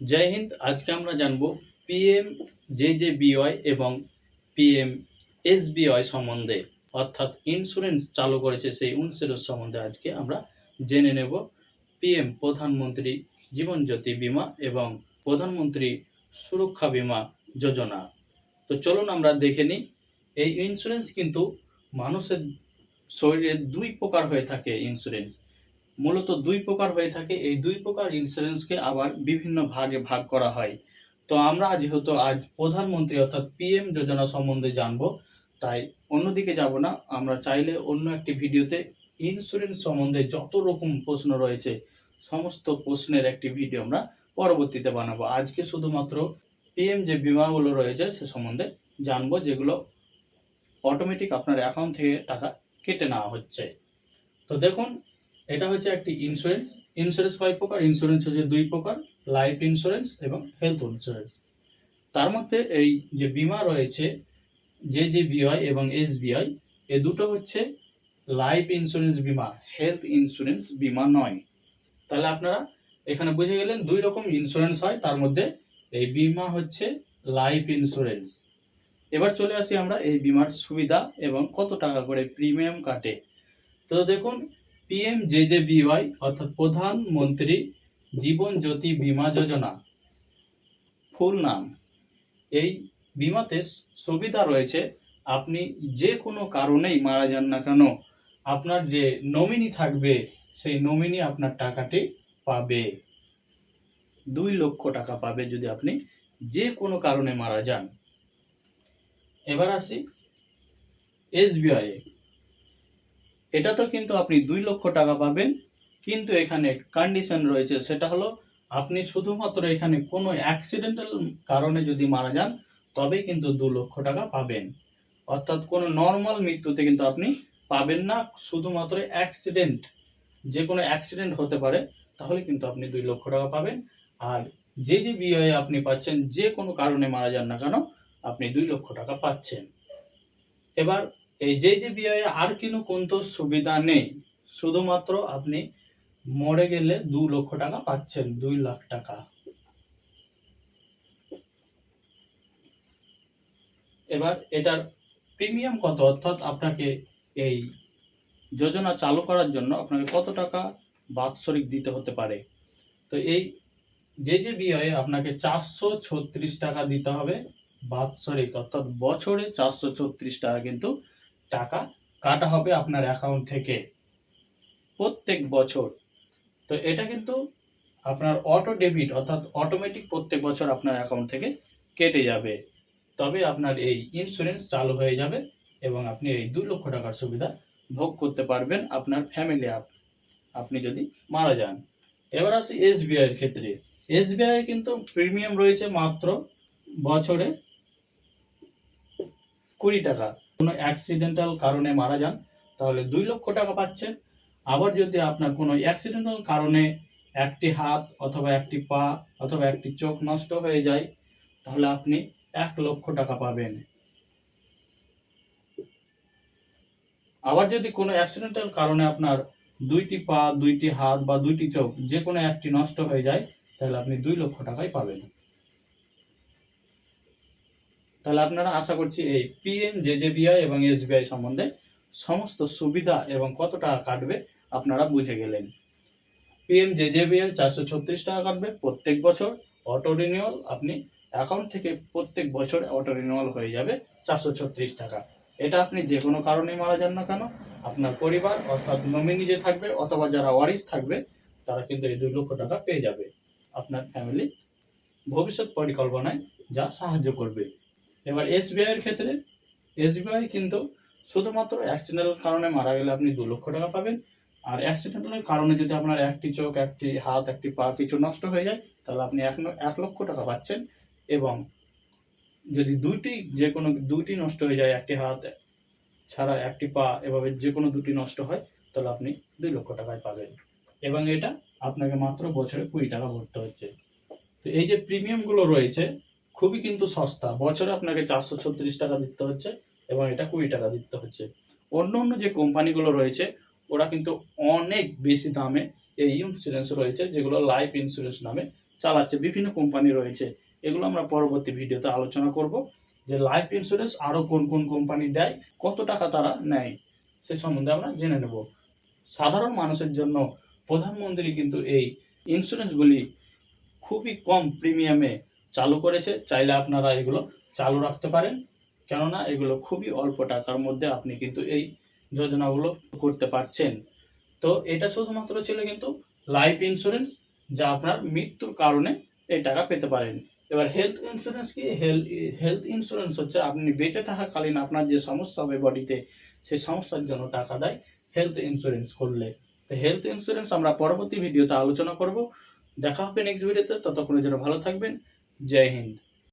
জয় হিন্দ, আজকে আমরা জানব পিএম জে জে বিওয়াই এবং পিএম এস বিওয়াই সম্বন্ধে। অর্থাৎ ইন্স্যুরেন্স চালু করেছে সেই ইন্স্যুরেন্স সম্বন্ধে আজকে আমরা জেনে নেব। পিএম প্রধানমন্ত্রী জীবন জ্যোতি বীমা এবং প্রধানমন্ত্রী সুরক্ষা বীমা যোজনা। তো চলুন আমরা দেখে নিই, এই ইন্স্যুরেন্স কিন্তু মানুষের শরীরে দুই প্রকার হয়ে থাকে ইন্স্যুরেন্স মূলত দুই প্রকার হয়ে থাকে। এই দুই প্রকার ইন্স্যুরেন্সকে আবার বিভিন্ন ভাগে ভাগ করা হয়। তো আমরা যেহেতু আজ প্রধানমন্ত্রী অর্থাৎ পিএম যোজনা সম্বন্ধে জানব, তাই অন্যদিকে যাব না। আমরা চাইলে অন্য একটি ভিডিওতে ইন্স্যুরেন্স সম্বন্ধে যত রকম প্রশ্ন রয়েছে, সমস্ত প্রশ্নের একটি ভিডিও আমরা পরবর্তীতে বানাবো। আজকে শুধুমাত্র পিএম যে বিমাগুলো রয়েছে, সে সম্বন্ধে জানব, যেগুলো অটোমেটিক আপনার অ্যাকাউন্ট থেকে টাকা কেটে নেওয়া হচ্ছে। তো দেখুন এটা হচ্ছে একটি ইন্স্যুরেন্স ইন্স্যুরেন্স কয় প্রকার? ইন্স্যুরেন্স হচ্ছে দুই প্রকার লাইফ ইন্স্যুরেন্স এবং হেলথ ইন্স্যুরেন্স তার মধ্যে এই যে বিমা রয়েছে জে জে বিআই এবং এস বিআই এ দুটো হচ্ছে লাইফ ইন্স্যুরেন্স বিমা হেলথ ইন্স্যুরেন্স বিমা নয়। তাহলে আপনারা এখানে বুঝে গেলেন দুই রকম ইন্স্যুরেন্স হয়, তার মধ্যে এই বিমা হচ্ছে লাইফ ইন্স্যুরেন্স এবার চলে আসি আমরা এই বিমার সুবিধা এবং কত টাকা করে প্রিমিয়াম কাটে। তো দেখুন পিএম জে জে বিওয়াই অর্থাৎ প্রধানমন্ত্রী জীবন জ্যোতি বীমা যোজনা। ফুল নাম। এই বিমাতে সুবিধা রয়েছে, আপনি যে কোনো কারণেই মারা যান না কেন, আপনার যে নমিনি থাকবে, সেই নমিনি আপনার টাকাটি পাবে। দুই লক্ষ টাকা পাবে যদি আপনি যে কোনো কারণে মারা যান। এবার আসি এস এসবিআই এটা তো কিন্তু আপনি দুই লক্ষ টাকা পাবেন, কিন্তু এখানে কন্ডিশন রয়েছে, সেটা হলো আপনি শুধুমাত্র এখানে কোনো অ্যাক্সিডেন্টাল কারণে যদি মারা যান, তবেই কিন্তু দু লক্ষ টাকা পাবেন। অর্থাৎ কোনো নর্মাল মৃত্যুতে কিন্তু আপনি পাবেন না, শুধুমাত্র অ্যাক্সিডেন্ট যে কোনো অ্যাক্সিডেন্ট হতে পারে, তাহলে কিন্তু আপনি দুই লক্ষ টাকা পাবেন। আর যে যে বিয়ে আপনি পাচ্ছেন, যে কোনো কারণে মারা যান না কেন, আপনি দুই লক্ষ টাকা পাচ্ছেন। এবার এই বিয়ে, আর কোনো সুবিধা নেই। শুধুমাত্র আপনি মরে গেলে দু লক্ষ টাকা পাচ্ছেন, দুই লাখ টাকা। এবার এটার প্রিমিয়াম কত? অর্থাৎ আপনাকে এই যোজনা চালু করার জন্য আপনাকে কত টাকা বাৎসরিক দিতে হতে পারে? তো এই যে যে বিয়ে, আপনাকে চারশো ছত্রিশ টাকা দিতে হবে বাৎসরিক। অর্থাৎ বছরে চারশো ছত্রিশ টাকা কিন্তু টাকা কাটা হবে আপনার অ্যাকাউন্ট থেকে প্রত্যেক বছর। তো এটা কিন্তু আপনার অটো ডেবিট অর্থাৎ অটোমেটিক প্রত্যেক বছর আপনার অ্যাকাউন্ট থেকে কেটে যাবে। তবে আপনার এই ইন্স্যুরেন্স চালু হয়ে যাবে এবং আপনি এই দু লক্ষ টাকার সুবিধা ভোগ করতে পারবেন আপনার ফ্যামিলি আপ আপনি যদি মারা যান। এবার আসি এসবিআই এর ক্ষেত্রে। এসবিআই কিন্তু প্রিমিয়াম রয়েছে মাত্র বছরে কুড়ি টাকা। কোনো অ্যাক্সিডেন্টাল কারণে মারা যান, তাহলে দুই লক্ষ টাকা পাচ্ছেন। আবার যদি আপনার কোনো অ্যাক্সিডেন্টাল কারণে একটি হাত অথবা একটি পা অথবা একটি চোখ নষ্ট হয়ে যায়, তাহলে আপনি এক লক্ষ টাকা পাবেন। আবার যদি কোনো অ্যাক্সিডেন্টাল কারণে আপনার দুইটি পা, দুইটি হাত বা দুইটি চোখ যে কোনো একটি নষ্ট হয়ে যায়, তাহলে আপনি দুই লক্ষ টাকাই পাবেন। তাহলে আপনারা আশা করছি এই পিএম জেজেবিআই এবং এসবিআই সম্বন্ধে সমস্ত সুবিধা এবং কত টাকা কাটবে আপনারা বুঝে গেলেন। পিএম জেজেবিআই চারশো ছত্রিশ টাকা কাটবে প্রত্যেক বছর। অটো রিনিউয়াল আপনি অ্যাকাউন্ট থেকে প্রত্যেক বছর অটো রিনিউয়াল হয়ে যাবে চারশো ছত্রিশ টাকা। এটা আপনি যে কোনো কারণে মারা যান না কেন, আপনার পরিবার অর্থাৎ নমিনি যে থাকবে অথবা যারা ওয়ারিস থাকবে, তারা কিন্তু এই দুই লক্ষ টাকা পেয়ে যাবে। আপনার ফ্যামিলি ভবিষ্যৎ পরিকল্পনায় যা সাহায্য করবে। এবার এসবিআই এর ক্ষেত্রে এসবিআই কিন্তু শুধুমাত্র অ্যাক্সিডেন্টাল কারণে মারা গেলে আপনি দু লক্ষ টাকা পাবেন। আর অ্যাক্সিডেন্টালের কারণে যদি আপনার একটি চোখ, একটি হাত, একটি পা কিছু নষ্ট হয়ে যায়, তাহলে আপনি এক এক লক্ষ টাকা পাচ্ছেন এবং যদি দুইটি যে কোনো, দুইটি নষ্ট হয়ে যায়, একটি হাত ছাড়া একটি পা, এভাবে যে কোনো দুটি নষ্ট হয়, তাহলে আপনি দুই লক্ষ টাকায় পাবেন। এবং এটা আপনাকে মাত্র বছরে কুড়ি টাকা ভরতে হচ্ছে। তো এই যে প্রিমিয়ামগুলো রয়েছে খুবই কিন্তু সস্তা। বছরে আপনাকে চারশো ছত্রিশ টাকা দিতে হচ্ছে এবং এটা কুড়ি টাকা দিতে হচ্ছে। অন্য অন্য যে কোম্পানিগুলো রয়েছে, ওরা কিন্তু অনেক বেশি দামে এই ইন্স্যুরেন্স রয়েছে, যেগুলো লাইফ ইন্স্যুরেন্স নামে চালাচ্ছে। বিভিন্ন কোম্পানি রয়েছে। এগুলো আমরা পরবর্তী ভিডিওতে আলোচনা করব যে লাইফ ইন্স্যুরেন্স আরও কোন কোন কোম্পানি দেয়, কত টাকা তারা নেয়, সে সম্বন্ধে আমরা জেনে নেব। সাধারণ মানুষের জন্য প্রধানমন্ত্রী কিন্তু এই ইন্স্যুরেন্সগুলি খুবই কম প্রিমিয়ামে চালু করেছে, চাইলে আপনারা এগুলো চালু রাখতে পারেন। কেননা এগুলো খুবই অল্প টাকার মধ্যে আপনি কিন্তু এই যোজনাগুলো করতে পারছেন। তো এটা শুধুমাত্র ছিল কিন্তু লাইফ ইন্স্যুরেন্স যা আপনার মৃত্যুর কারণে এই টাকা পেতে পারেন। এবার হেলথ ইন্স্যুরেন্স কি? হেলথ ইন্স্যুরেন্স হচ্ছে আপনি বেঁচে থাকাকালীন আপনার যে সমস্যা হবে বডিতে, সেই সমস্যার জন্য টাকা দেয় হেলথ ইন্স্যুরেন্স করলে। তো হেলথ ইন্স্যুরেন্স আমরা পরবর্তী ভিডিওতে আলোচনা করব। দেখা হবে নেক্সট ভিডিওতে ততক্ষণের জন্য ভালো থাকবেন। জয় হিন্দ